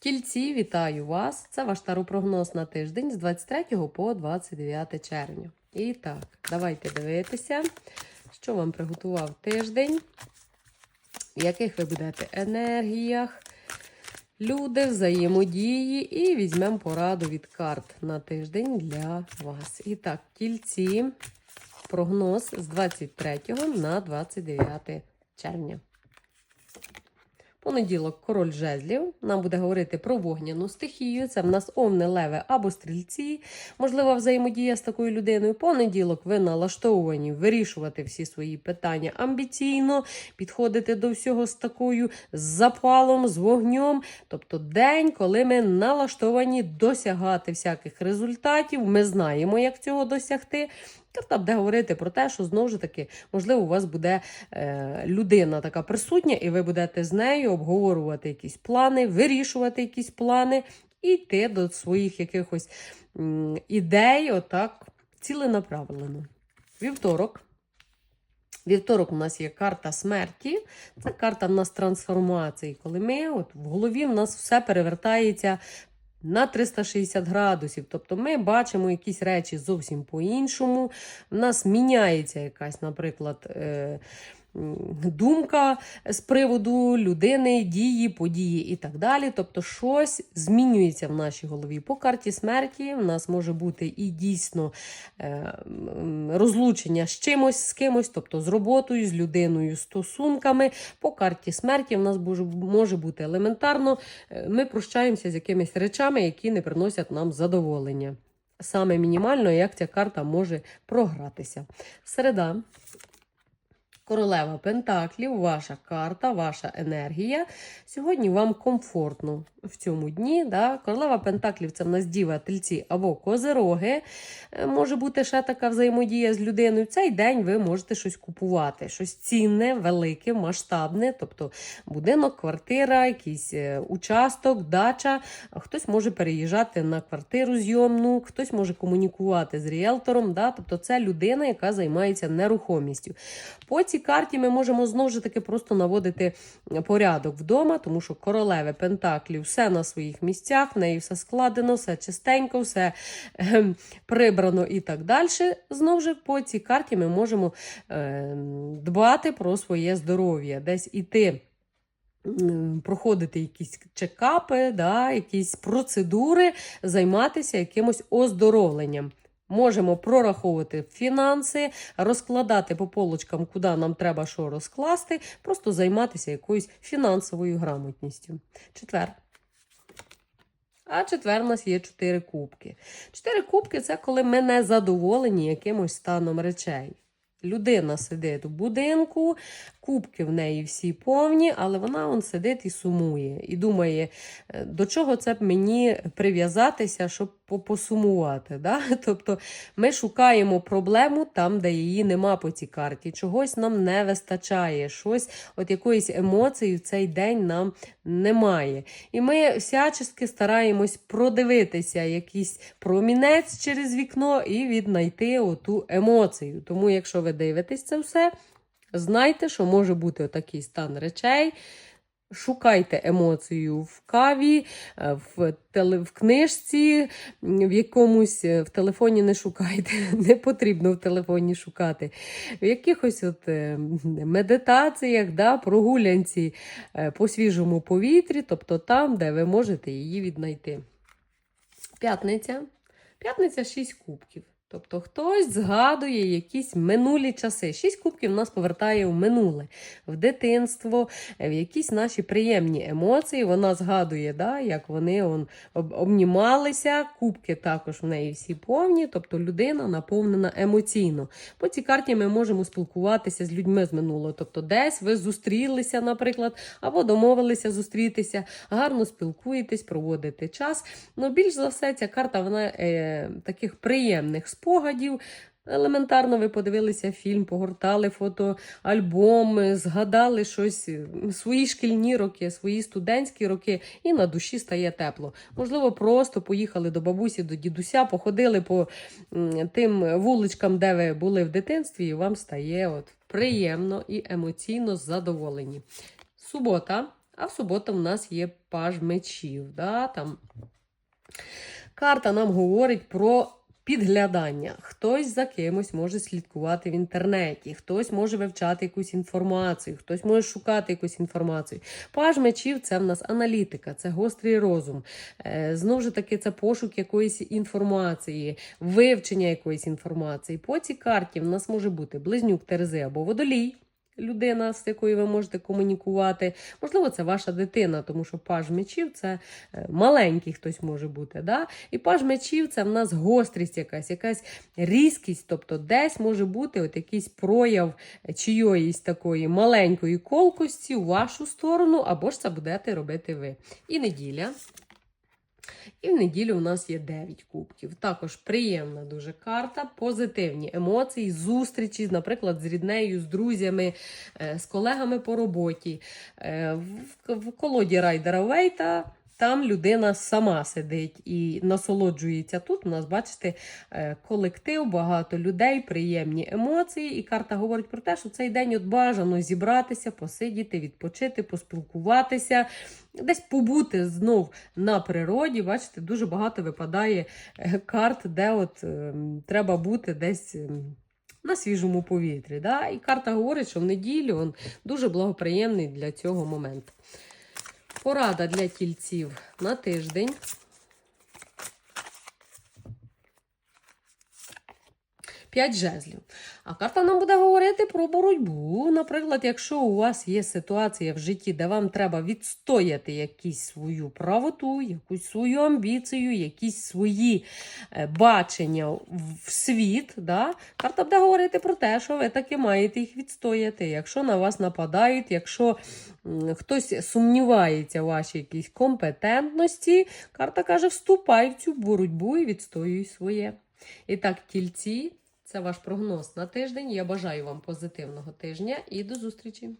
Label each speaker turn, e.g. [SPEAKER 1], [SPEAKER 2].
[SPEAKER 1] Тільці, вітаю вас! Це ваш таропрогноз на тиждень з 23 по 29 червня. І так, давайте дивитися, що вам приготував тиждень, в яких ви будете енергіях, люди, взаємодії, і візьмемо пораду від карт на тиждень для вас. І так, тільці, прогноз з 23 на 29 червня. Понеділок король жезлів. Нам буде говорити про вогняну стихію. Це в нас овне, леве або стрільці. Можлива взаємодія з такою людиною. Понеділок ви налаштовані вирішувати всі свої питання амбіційно, підходити до всього з такою з запалом, з вогнем. Тобто день, коли ми налаштовані досягати всяких результатів. Ми знаємо, як цього досягти. Карта буде говорити про те, що знову ж таки, можливо, у вас буде е, людина така присутня, і ви будете з нею обговорювати якісь плани, вирішувати якісь плани і йти до своїх якихось м, ідей, отак, ціленаправлено. Вівторок. Вівторок у нас є карта смерті. Це карта в нас трансформації. Коли ми от в голові в нас все перевертається на 360 градусів. Тобто ми бачимо якісь речі зовсім по-іншому. У нас міняється якась, наприклад, е, думка з приводу людини, дії, події і так далі. Тобто, щось змінюється в нашій голові. По карті смерті в нас може бути і дійсно е, розлучення з чимось, з кимось, тобто з роботою, з людиною, стосунками. По карті смерті в нас може- бути елементарно. е, Ми прощаємося з якимись речами, які не приносять нам задоволення. Саме мінімально, як ця карта може програтися. Середа. Королева Пентаклів, ваша карта, ваша енергія. Сьогодні вам комфортно в цьому дні. Да? Королева Пентаклів це в нас діва, тельці або козероги. Е, Може бути ще така взаємодія з людиною. В цей день ви можете щось купувати, щось цінне, велике, масштабне, тобто будинок, квартира, якийсь е, участок, дача. Хтось може переїжджати на квартиру зйомну, хтось може комунікувати з ріелтором. Да? Тобто це людина, яка займається нерухомістю. По цій карті ми можемо знову ж таки просто наводити порядок вдома, тому що королеви Пентаклів все на своїх місцях, в неї все складено, все чистенько, все ем, прибрано і так далі. Знову ж по цій карті ми можемо ем, дбати про своє здоров'я, десь іти. Проходити якісь чекапи, да, якісь процедури, займатися якимось оздоровленням. Можемо прораховувати фінанси, розкладати по полочкам, куди нам треба що розкласти, просто займатися якоюсь фінансовою грамотністю. Четвер. А четвер у нас є чотири кубки. Чотири кубки це коли ми не задоволені якимось станом речей. Людина сидить у будинку, кубки в неї всі повні, але вона он сидить і сумує. І думає, е, до чого це б мені прив'язатися, щоб посумувати. Да? Тобто ми шукаємо проблему там, де її нема по цій карті. Чогось нам не вистачає, щось, от якоїсь емоції в цей день нам немає. І ми всячески стараємось продивитися якийсь промінець через вікно і віднайти оту емоцію. Тому, якщо ви дивитесь це все, знайте, що може бути отакий стан речей. Шукайте емоцію в каві, е, в, теле, в книжці, в якомусь е, в телефоні не шукайте, не потрібно в телефоні шукати. В якихось от е, медитаціях, да, прогулянці по свіжому повітрі, тобто там, де ви можете її віднайти. П'ятниця. П'ятниця 6 кубків. Тобто хтось згадує якісь минулі часи. Шість кубків нас повертає в минуле, в дитинство, в якісь наші приємні емоції. Вона згадує, да, як вони он, об, обнімалися. Кубки також в неї всі повні, тобто людина наповнена емоційно. По цій карті ми можемо спілкуватися з людьми з минулого. Тобто, десь ви зустрілися, наприклад, або домовилися зустрітися, гарно спілкуєтесь, проводите час. Ну, більш за все, ця карта вона е, таких приємних спогадів. Елементарно, ви подивилися фільм, погортали фотоальбом, згадали щось, свої шкільні роки, свої студентські роки, і на душі стає тепло. Можливо, просто поїхали до бабусі, до дідуся, походили по тим вуличкам, де ви були в дитинстві, і вам стає от приємно і емоційно задоволені. Субота. А в суботу в нас є паж мечів. Да? Там карта нам говорить про. Підглядання. Хтось за кимось може слідкувати в інтернеті, хтось може вивчати якусь інформацію, хтось може шукати якусь інформацію. Паж мечів це в нас аналітика, це гострий розум. Е, Знову ж таки, це пошук якоїсь інформації, вивчення якоїсь інформації. По цій карті в нас може бути близнюк Терези або водолій. Людина, з якою ви можете комунікувати. Можливо, це ваша дитина, тому що паж мечів це е, маленький хтось може бути. Да? І паж мечів це в нас гострість якась, якась різкість, тобто десь може бути от якийсь прояв чийоїсь такої маленької колкості у вашу сторону, або ж це будете робити ви. І неділя. І в неділю у нас є 9 кубків. Також приємна дуже карта, позитивні емоції, зустрічі, наприклад, з ріднею, з друзями, е, з колегами по роботі. Е, В, в колоді райдера Вейта. Там людина сама сидить і насолоджується. Тут у нас, бачите, е, колектив, багато людей, приємні емоції. І карта говорить про те, що цей день от бажано зібратися, посидіти, відпочити, поспілкуватися, десь побути знов на природі. Бачите, дуже багато випадає е, карт, де от е, треба бути десь. е, На свіжому повітрі. Да? І карта говорить, що в неділю він дуже благоприємний для цього моменту. Порада для тільців на тиждень. П'ять жезлів. А карта нам буде говорити про боротьбу. Наприклад, якщо у вас є ситуація в житті, де вам треба відстояти якусь свою правоту, якусь свою амбіцію, якісь свої е, бачення в світ, да? карта буде говорити про те, що ви таки маєте їх відстояти. Якщо на вас нападають, якщо хтось сумнівається в вашій якійсь компетентності, карта каже: вступай в цю боротьбу і відстоюй своє. І так, тільці, це ваш прогноз на тиждень. Я бажаю вам позитивного тижня і до зустрічі!